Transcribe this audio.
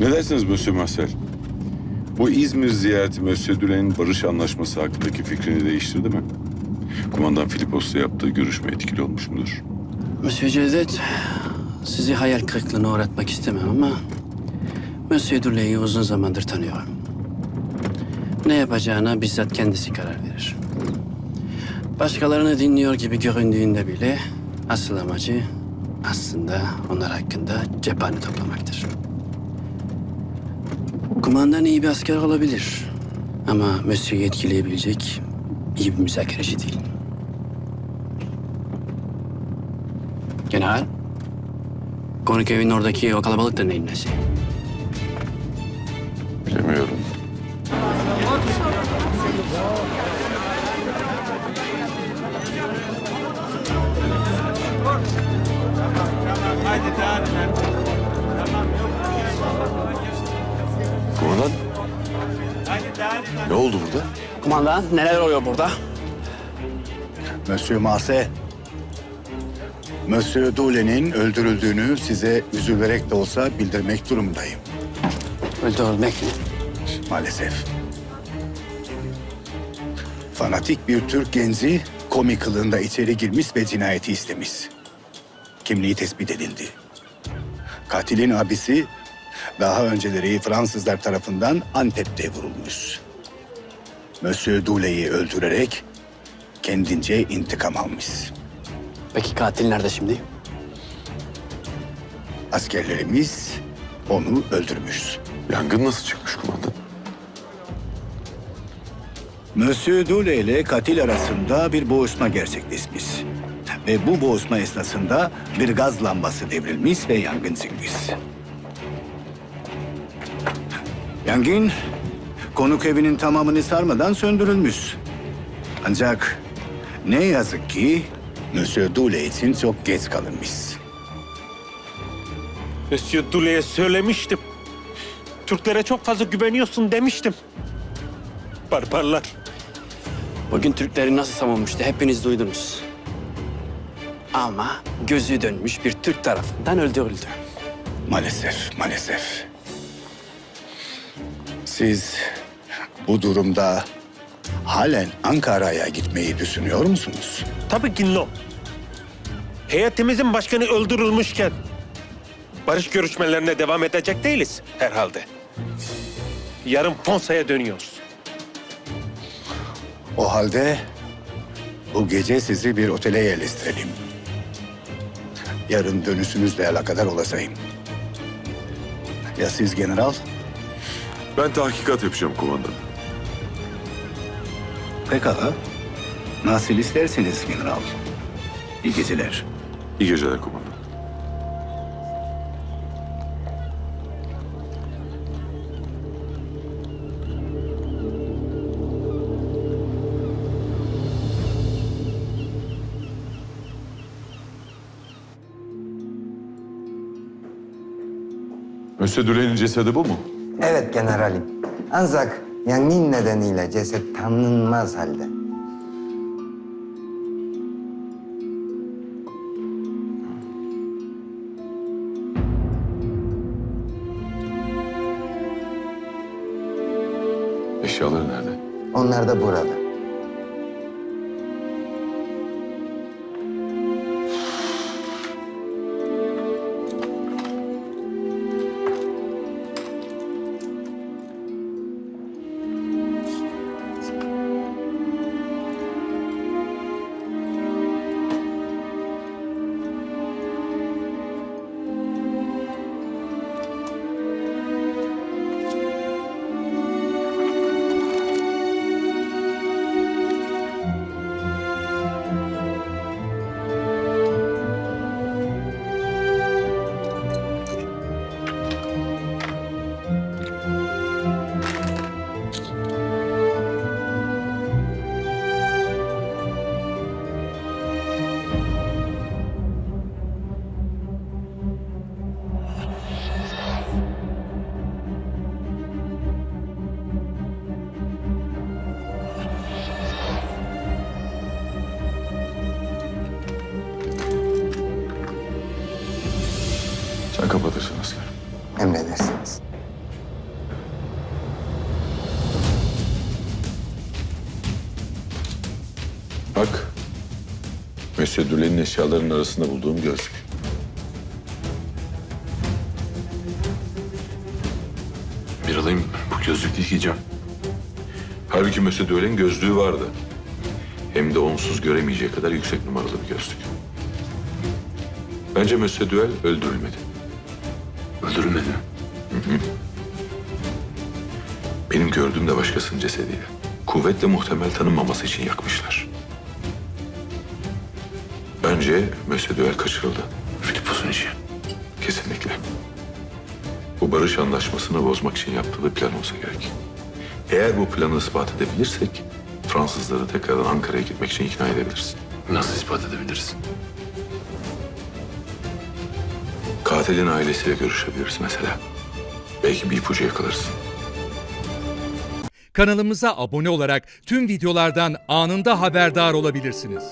Ne dersiniz Monsieur Marcel? Bu İzmir ziyareti Monsieur Dulen'in barış anlaşması hakkındaki fikrini değiştirdi mi? Kumandan Filipos'la yaptığı görüşme etkili olmuş mudur? Monsieur Cevdet, sizi hayal kırıklığına uğratmak istemem ama... Monsieur Durley'i uzun zamandır tanıyorum. Ne yapacağına bizzat kendisi karar verir. Başkalarını dinliyor gibi göründüğünde bile asıl amacı aslında onlar hakkında cephane toplamaktır. Kumandan iyi bir asker olabilir ama Monsieur'ü etkileyebilecek iyi bir müzakereci değil. General, konuk evin oradaki o kalabalık da neyin nesi? Bilemiyorum. Kumandan. Ne oldu burada? Kumandan, neler oluyor burada? Monsieur Marse, Monsieur Doule'nin öldürüldüğünü size üzülerek de olsa bildirmek durumundayım. Öldürülmek mi? Maalesef. Fanatik bir Türk genci komi kılığında içeri girmiş ve cinayeti istemiş. Kimliği tespit edildi. Katilin abisi daha önceleri Fransızlar tarafından Antep'te vurulmuş. Monsieur Doule'yi öldürerek kendince intikam almış. Peki katil nerede şimdi? Askerlerimiz onu öldürmüş. Yangın nasıl çıkmış kumandan? Monsieur Dule ile katil arasında bir boğuşma gerçekleşmiş. Ve bu boğuşma esnasında bir gaz lambası devrilmiş ve yangın çıkmış. Yangın konuk evinin tamamını sarmadan söndürülmüş. Ancak ne yazık ki Monsieur Dule için çok geç kalınmış. Monsieur Dule'ye söylemiştim. Türklere çok fazla güveniyorsun demiştim. Barbarlar. Bugün Türkleri nasıl savunmuştu hepiniz duydunuz. Ama gözü dönmüş bir Türk tarafından öldürüldü. Maalesef, maalesef. Siz bu durumda halen Ankara'ya gitmeyi düşünüyor musunuz? Tabii ki no. Heyetimizin başkanı öldürülmüşken barış görüşmelerine devam edecek değiliz herhalde. Yarın Fonsa'ya dönüyoruz. O halde bu gece sizi bir otele yerleştirelim. Yarın dönüşünüzle alakadar olasayım. Ya siz general? Ben tahkikat yapacağım kumandan. Pekala. Nasıl isterseniz general. İyi geceler. İyi geceler kumandan. Monsieur Duren'in cesedi bu mu? Evet generalim. Ancak yangın nedeniyle ceset tanınmaz halde. Eşyaları nerede? Onlar da burada. Gözlerini kapatırsın aslanım. Emredersiniz. Bak. Mesut Dülen'in eşyalarının arasında bulduğum gözlük. Bir alayım. Bu gözlük değil ki Can. Halbuki Mesut Dülen'in gözlüğü vardı. Hem de onsuz göremeyecek kadar yüksek numaralı bir gözlük. Bence Mesut Düel öldürülmedi. Öldürülmedi. Benim gördüğüm de başkasının cesediydi. Kuvvetle muhtemel tanınmaması için yakmışlar. Bence Monsieur Duel kaçırıldı. Filipos'un işi. Kesinlikle. Bu barış anlaşmasını bozmak için yaptığı bir plan olsa gerek. Eğer bu planı ispat edebilirsek Fransızları tekrardan Ankara'ya gitmek için ikna edebiliriz. Nasıl ispat edebiliriz? Katilin ailesiyle görüşebiliriz mesela. Belki bir ipucu yakalarız. Kanalımıza abone olarak tüm videolardan anında haberdar olabilirsiniz.